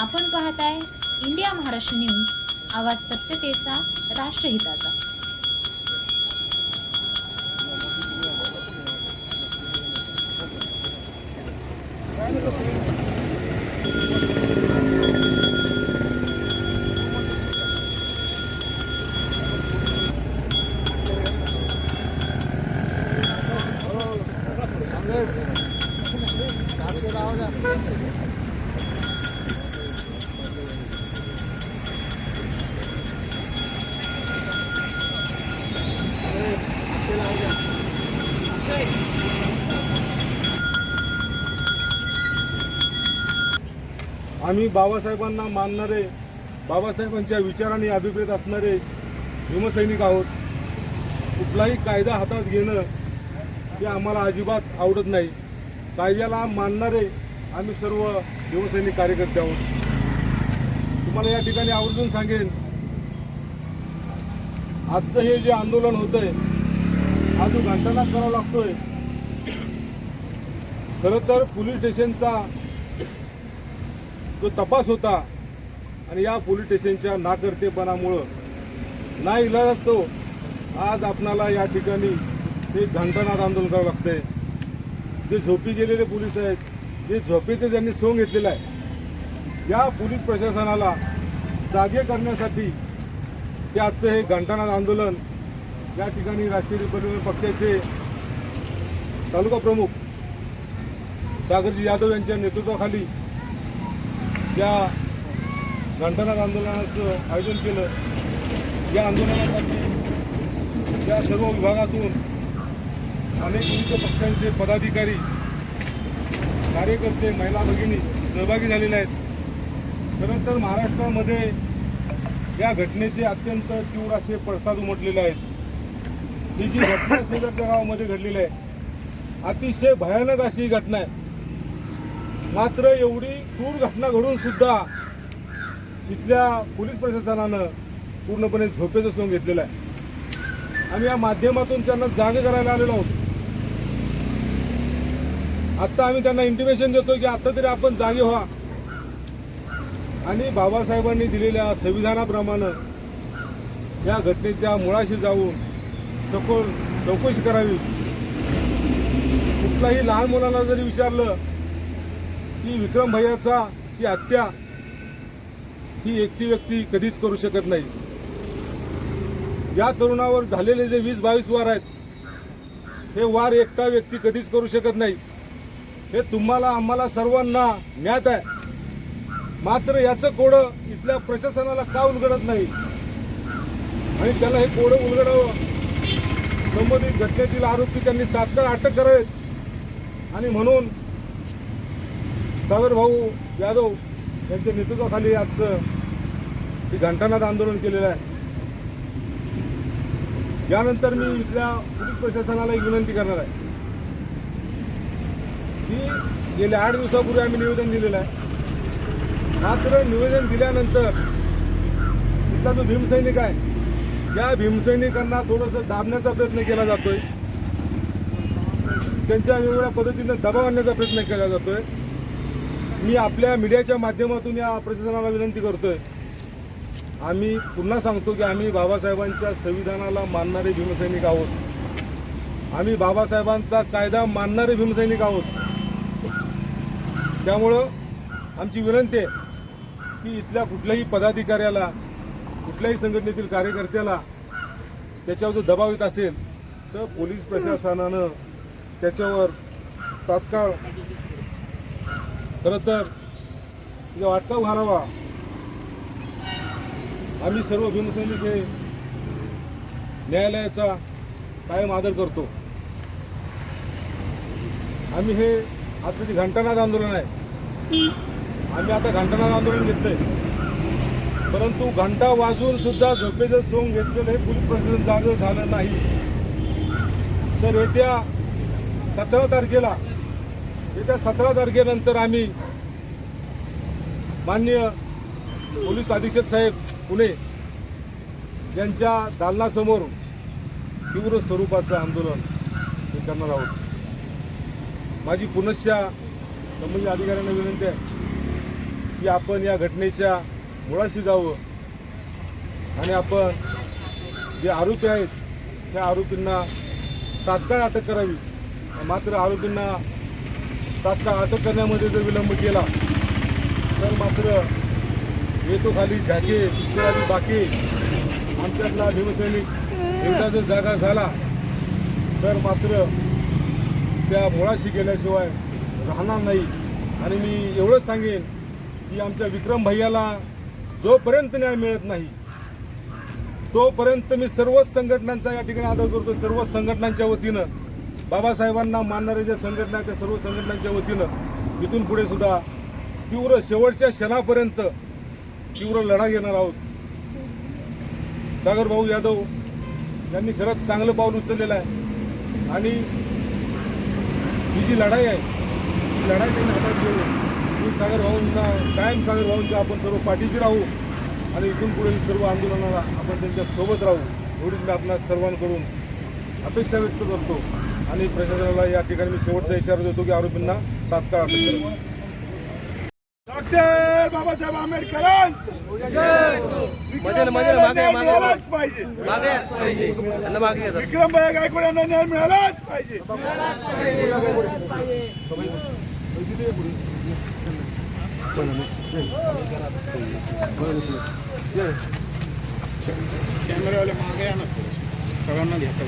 आपण पाहताय India Maharashtra news आवाज सत्यतेचा राष्ट्रहिताचा. आम्ही बाबासाहेबांना मानणारे बाबासाहेबांच्या विचारांनी अभिप्रेत असणारे भीमसैनिक आहोत. कुठलाही कायदा हातात घेणं हे आम्हाला अजिबात आवडत नाही. कायद्याला मानणारे आम्ही सर्व भीमसैनिक कार्यकर्ते आहोत. तुम्हाला या ठिकाणी आवर्जून सांगेन आजचं हे जे आंदोलन होतं आहे हा जो घंटानाद करावा लागतोय. खरं तर पोलीस स्टेशनचा जो तपास होता आणि या पोलीस स्टेशनच्या नाकर्तेपणामुळं ना इलाज असतो आज आपणाला या ठिकाणी हे घंटानाद आंदोलन करावं लागतंय. जे झोपी गेलेले पोलीस आहेत जे झोपेचे ज्यांनी सोंग घेतलेला आहे या पोलीस प्रशासनाला जागे करण्यासाठी ते आजचं हे घंटानाद आंदोलन या ठिकाणी राष्ट्रीय रिपब्लिकन पक्षाचे तालुका प्रमुख सागरजी यादव यांच्या नेतृत्वाखाली या घंटानाथ आंदोलनाचं आयोजन केलं. या आंदोलनासाठी या सर्व विभागातून अनेक विविध पक्षांचे पदाधिकारी कार्यकर्ते महिला भगिनी सहभागी झालेले आहेत. खरं तर महाराष्ट्रामध्ये या घटनेचे अत्यंत तीव्र असे पडसाद उमटलेले आहेत. ही जी घटना शेजारच्या गावामध्ये घडलेली आहे. अतिशय भयानक अशी ही घटना आहे. मात्र एवढी क्रूर घटना घडून सुद्धा इथल्या पोलीस प्रशासनानं पूर्णपणे झोपेचं सोंग घेतलेलं आहे. आम्ही या माध्यमातून त्यांना जागे करायला आलेलो आहोत. आत्ता आम्ही त्यांना इंटिमेशन देतो की आत्ता तरी आपण जागे व्हा. आणि बाबासाहेबांनी दिलेल्या संविधानाप्रमाणे या घटनेच्या मुळाशी जाऊन सखोल चौकशी करावी. कुठलाही लहान मुलांना जरी विचारलं की विक्रम भैयाचा ही हत्या ही एकटी व्यक्ती कधीच करू शकत नाही. या तरुणावर झालेले जे वीस बावीस वार आहेत हे वार एकटा व्यक्ती कधीच करू शकत नाही. हे तुम्हाला आम्हाला सर्वांना ज्ञात आहे. मात्र याचं कोडं इथल्या प्रशासनाला का उलगडत नाही? आणि त्याला हे कोडं उलगडावं? संबंधित घटनेतील आरोपी त्यांनी तात्काळ अटक करावेत आणि म्हणून सागर भाऊ यादव यांच्या नेतृत्वाखाली आजचं घंटानाद आंदोलन केलेलं आहे. यानंतर मी इथल्या पोलीस प्रशासनाला एक विनंती करणार आहे. की गेल्या आठ दिवसापूर्वी आम्ही निवेदन दिलेलं आहे. मात्र निवेदन दिल्यानंतर इथला जो भीमसैनिक आहे या भीमसैनिकांना थोडंसं दाबण्याचा प्रयत्न केला जातोय. त्यांच्या वेगवेगळ्या पद्धतीनं दबाव आणण्याचा प्रयत्न केला जातोय. मी आपल्या मीडियाच्या माध्यमातून या प्रशासनाला विनंती करतोय. आम्ही पुन्हा सांगतो की आम्ही बाबासाहेबांच्या संविधानाला मानणारे भीमसैनिक आहोत. आम्ही बाबासाहेबांचा कायदा मानणारे भीमसैनिक आहोत. त्यामुळं आमची विनंती आहे की इथल्या कुठल्याही पदाधिकाऱ्याला कुठल्याही संघटनेतील कार्यकर्त्याला त्याच्यावर जर दबाव येत असेल तर पोलीस प्रशासनानं त्याच्यावर तात्काळ खरं तर अटकाव घालावा. आम्ही सर्व भीमसैनिक हे न्यायालयाचा कायम आदर करतो. आम्ही हे आजचं जे घंटानाद आंदोलन आहे आम्ही आता घंटानाद आंदोलन घेतलंय. परंतु घंटा वाजून सुद्धा झोपेचं सोंग घेतलेलं हे पोलीस प्रशासन जागं झालं नाही. तर येत्या सतरा तारखेला येत्या सतरा तारखेनंतर आम्ही माननीय पोलीस अधीक्षक साहेब पुणे यांच्या दालनासमोर तीव्र स्वरूपाचं आंदोलन हे करणार आहोत. माझी पुनश्च संबंधित अधिकाऱ्यांना विनंती आहे की आपण या घटनेच्या मुळाशी जावं. आणि आपण जे आरोपी आहेत त्या आरोपींना तात्काळ अटक करावी. मात्र आरोपींना तात्काळ अटक करण्यामध्ये जर विलंब केला तर मात्र येतो खाली झाके पिक्चराची बाकी आमच्यातला भीमसैनिक एकदा जर जागा झाला तर मात्र त्या मुळाशी गेल्याशिवाय राहणार नाही. आणि मी एवढंच सांगेन की आमच्या विक्रम भैयाला जोपर्यंत न्याय मिळत नाही तोपर्यंत मी सर्वच संघटनांचा या ठिकाणी आदर करतो. सर्व संघटनांच्या वतीनं बाबासाहेबांना मानणाऱ्या ज्या संघटना आहेत, त्या सर्व संघटनांच्या वतीनं इथून पुढे सुद्धा तीव्र शेवटच्या क्षणापर्यंत तीव्र लढा घेणार आहोत. सागरभाऊ यादव यांनी खरंच चांगलं पाऊल उचललेलं आहे. आणि ही जी लढाई आहे ही लढाई त्यांनी हातात घेऊन मी सागर भाऊंना कायम सागर भाऊंच्या आपण सर्व पाठीशी राहू आणि इथून पुढे सर्व आंदोलनाला आपण त्यांच्यासोबत राहू एवढीच मी आपल्या सर्वांकडून अपेक्षा व्यक्त करतो. आणि प्रशासनाला या ठिकाणी मी शेवटचा इशारा देतो की आरोपींना तात्काळ डॉक्टर बाबासाहेब आंबेडकरांचं! पाहिजे. मागे घेतात. विक्रमभाई गायकवाड यांना न्याय मिळालाच पाहिजे. Espérame. ക്യാമറ വല്ല മാകയാണ് സാധാരണ യാത്ര